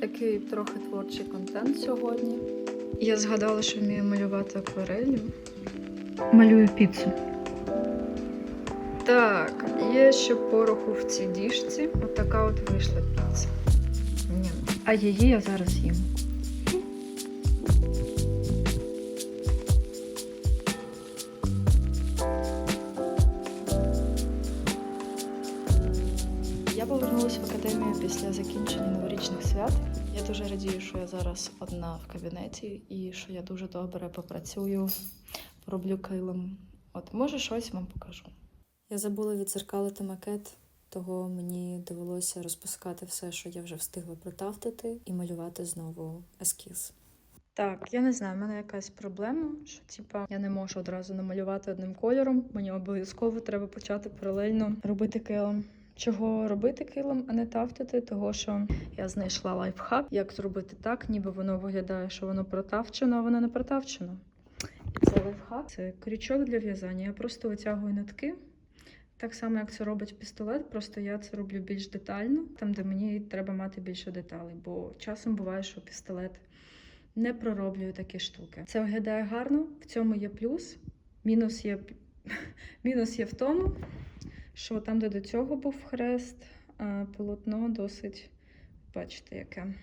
Такий трохи творчий контент сьогодні. Я згадала, що вмію малювати акварелью. Малюю піцу. Так, є ще пороху в цій діжці. Отака от вийшла піца. Ні. А її я зараз їм. Після закінчення новорічних свят. Я дуже радію, що я зараз одна в кабінеті і що я дуже добре попрацюю, пороблю килим. От може щось вам покажу. Я забула відзеркалити макет, того мені довелося розпускати все, що я вже встигла протавтити, і малювати знову ескіз. Так, я не знаю, в мене якась проблема, що типа я не можу одразу намалювати одним кольором. Мені обов'язково треба почати паралельно робити килим. Чого робити килим, а не тафтити? Того, що я знайшла лайфхак, як зробити так, ніби воно виглядає, що воно протавчено, а воно не протавчено. І це лайфхак. Це крючок для в'язання. Я просто витягую нитки. Так само, як це робить пістолет, просто я це роблю більш детально, там, де мені треба мати більше деталей, бо часом буває, що пістолет не пророблюю такі штуки. Це виглядає гарно, в цьому є плюс. Мінус є, мінус є в тому, що там, де до цього був хрест, полотно досить, бачите, яке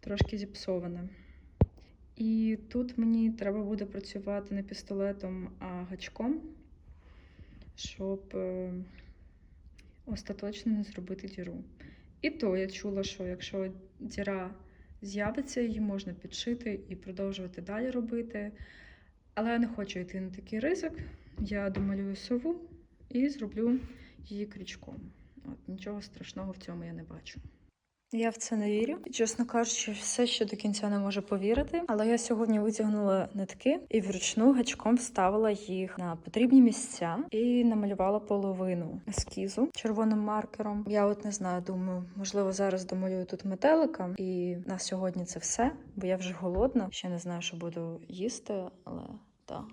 трошки зіпсоване. І тут мені треба буде працювати не пістолетом, а гачком, щоб е, остаточно не зробити діру. І то я чула, що якщо діра з'явиться, її можна підшити і продовжувати далі робити. Але я не хочу йти на такий ризик. Я домалюю сову і зроблю її крючком. От, нічого страшного в цьому я не бачу. Я в це не вірю. Чесно кажучи, все ще до кінця не можу повірити. Але я сьогодні витягнула нитки і вручну гачком вставила їх на потрібні місця і намалювала половину ескізу червоним маркером. Я от не знаю, думаю, можливо, зараз домалюю тут метелика. І на сьогодні це все, бо я вже голодна. Ще не знаю, що буду їсти, але так.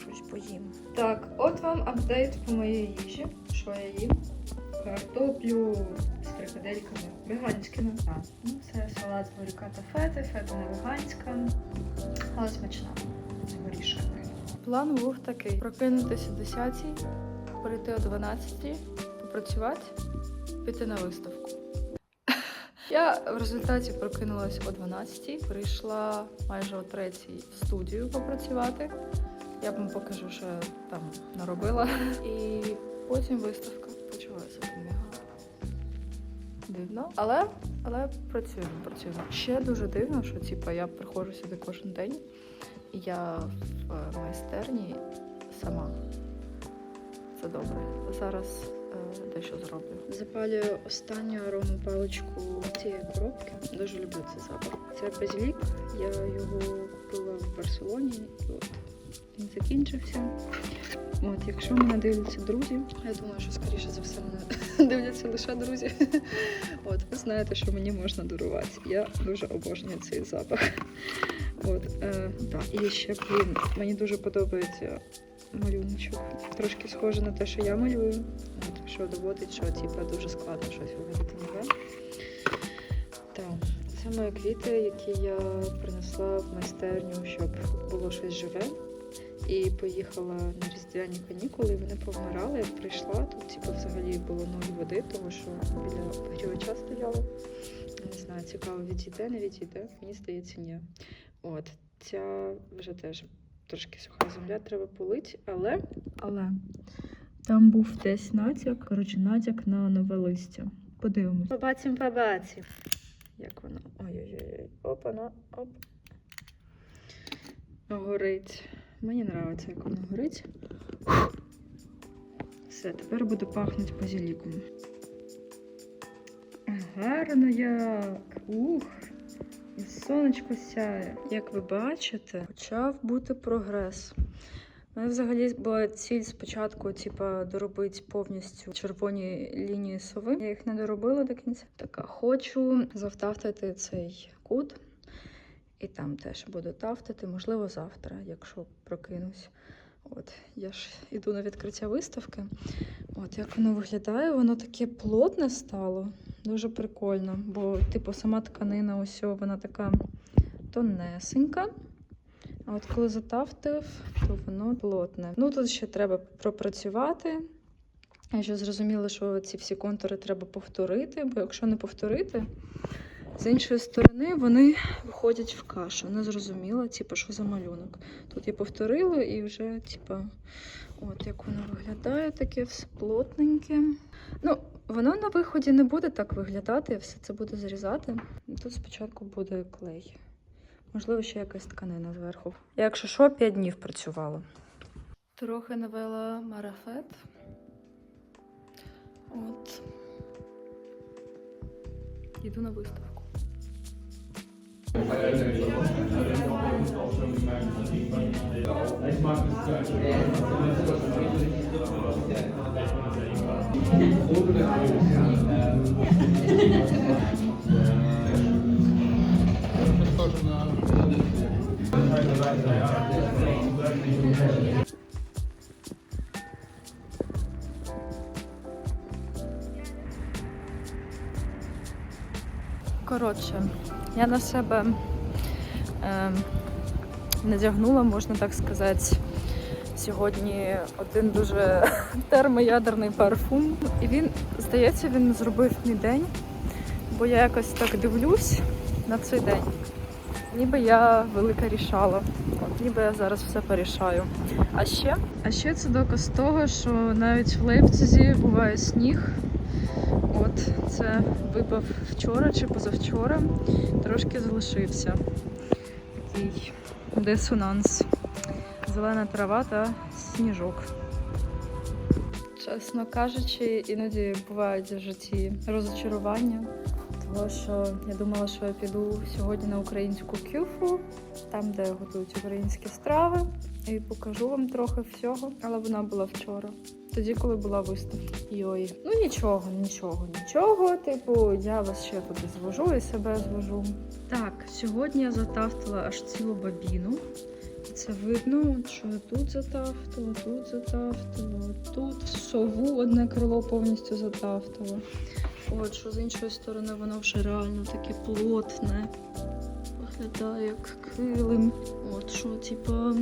Щось поїм. Так, от вам апдейт по моїй їжі. Що я їм? Картоплю з фрикадельками веганськими. Ну це салат з буряка та фети, фета не веганська, але смачна з горішками. План був такий: прокинутися о 10 прийти о 12 попрацювати, піти на виставку. Я в результаті прокинулась о 12-й, прийшла майже о 3 в студію попрацювати. Я вам покажу, що я там наробила. І потім виставка. Мега. Дивно. Але, але працюємо, працюємо. Ще дуже дивно, що типу, я приходжу сюди кожен день, і я в е, майстерні сама. Це добре. Зараз е, дещо зроблю. Запалюю останню аромну паличку цієї коробки. Дуже люблю цей запах. Це базилік. Я його купила в Барселоні. І от він закінчився. От, якщо мене дивляться друзі, я думаю, що скоріше за все мене дивляться лише друзі. От, ви знаєте, що мені можна дарувати. Я дуже обожнюю цей запах. От, е, да. І ще, блін, мені дуже подобається малюночок. Трошки схоже на те, що я малюю. От, що доводить, що типу, дуже складно щось виводити нове. Так, це мої квіти, які я принесла в майстерню, щоб було щось живе. І поїхала на різдвяні канікули, і вони повмирали. Я прийшла, тут типу, взагалі було нуль води, тому що біля погрівача стояло. Не знаю, цікаво, відійде, не відійде. Мені здається, ні. От, ця вже теж трошки суха земля, треба полити, але. Але там був десь натяк, коротше, натяк на нове листя. Подивимось. Побачимо, побачимо. Як воно? Ой-ой-ой. Опа, оп. Горить. Мені подобається, як воно горить. Все, тепер буде пахнути базиліком. Гарно як. Ух. І сонечко сяє. Як ви бачите, почав бути прогрес. У мене взагалі була ціль спочатку, типа, доробити повністю червоні лінії сови. Я їх не доробила до кінця. Така хочу завтавтати цей кут. І там теж буду тафтати, можливо, завтра, якщо прокинусь. От, я ж іду на відкриття виставки. От як воно виглядає, воно таке плотне стало. Дуже прикольно. Бо, типу, сама тканина, ось вона така тонесенька. А от коли затавтив, то воно плотне. Ну тут ще треба пропрацювати. Я ще зрозуміла, що ці всі контури треба повторити, бо якщо не повторити, з іншої сторони вони виходять в кашу. Не зрозуміла, типу, що за малюнок. Тут я повторила і вже, типу, от як воно виглядає, таке все плотненьке. Ну, воно на виході не буде так виглядати, я все це буду зрізати. Тут спочатку буде клей. Можливо, ще якась тканина зверху. Якщо що, 5 днів працювала. Трохи навела марафет. От. Йду на виставку. Ich Коротше, я на себе е, надягнула, можна так сказати, сьогодні один дуже термоядерний парфум. І він, здається, він зробив мій день, бо я якось так дивлюсь на цей день. Ніби я велика рішала. От, ніби я зараз все порішаю. А ще? А ще це доказ того, що навіть в Лейпцизі буває сніг. От це випав вчора чи позавчора. Трошки залишився. Такий дисонанс. Зелена трава та сніжок. Чесно кажучи, іноді бувають в житті розочарування. Того, що я думала, що я піду сьогодні на українську кюфу, там, де готують українські страви, і покажу вам трохи всього, але вона була вчора. Тоді, коли була виставка. Йой. Ну нічого, нічого, нічого. Типу, я вас ще туди звожу і себе звожу. Так, сьогодні я затавтила аж цілу бабіну. І Це видно, що я тут затавтила, тут затавтила, тут сову одне крило повністю затавтила. От, що з іншої сторони воно вже реально таке плотне. Виглядає як килим. От що, типа,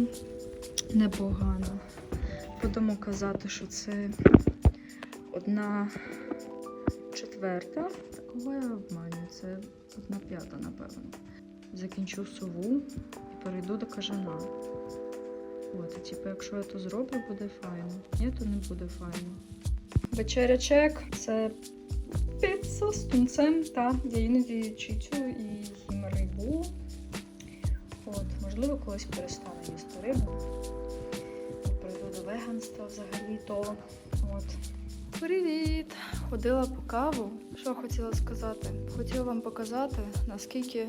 непогано. Будемо казати, що це одна четверта. Кого я обманюю? Це одна п'ята, напевно. Закінчу сову і перейду до кажана. От, і типу, якщо я то зроблю, буде файно. Ні, то не буде файно. Вечеря чек це піца з тунцем та я іноді чицю можливо, колись перестану їсти рибу. Прийду до веганства взагалі то. От. Привіт! Ходила по каву. Що хотіла сказати? Хотіла вам показати, наскільки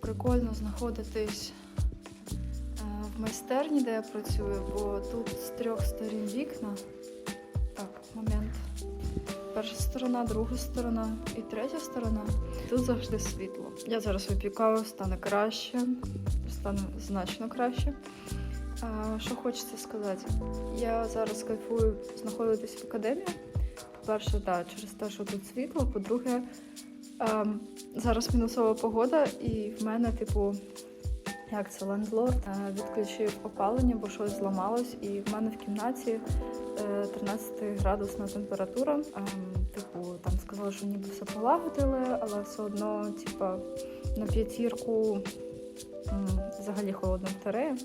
прикольно знаходитись е, в майстерні, де я працюю, бо тут з трьох сторін вікна. Так, момент. Перша сторона, друга сторона і третя сторона. Тут завжди світло. Я зараз вип'ю каву, стане краще, стане значно краще. А, що хочеться сказати? Я зараз кайфую знаходитись в академії. По-перше, так, через те, що тут світло. По-друге, ем, зараз мінусова погода, і в мене, типу, як це лендлорд е, відключив опалення, бо щось зламалось, і в мене в кімнаті е, 13 градусна температура. Ем, типу, там сказали, що ніби все полагодили, але все одно, типу, на п'ятірку взагалі холодна батарея.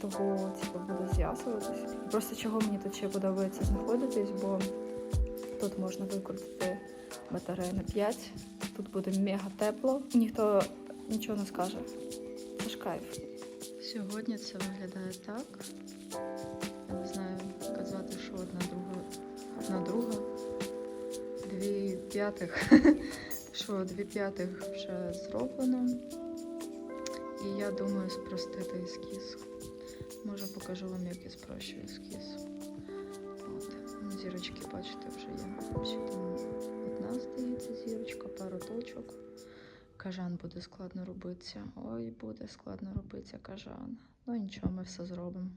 Того типу, буду з'ясуватись. Просто чого мені тут ще подобається знаходитись, бо тут можна викрутити батарею на 5, тут буде мега тепло, ніхто нічого не скаже. Це ж кайф. Сьогодні це виглядає так. Я не знаю казати, що одна друга, одна друга, дві п'ятих, що дві п'ятих вже зроблено. І я думаю спростити ескіз. Може покажу вам, як я спрощу ескіз. От. ну, Зірочки, бачите, вже є. Ще там одна, здається, зірочка, пару точок. Кажан буде складно робитися. Ой, буде складно робитися кажан. Ну нічого, ми все зробимо.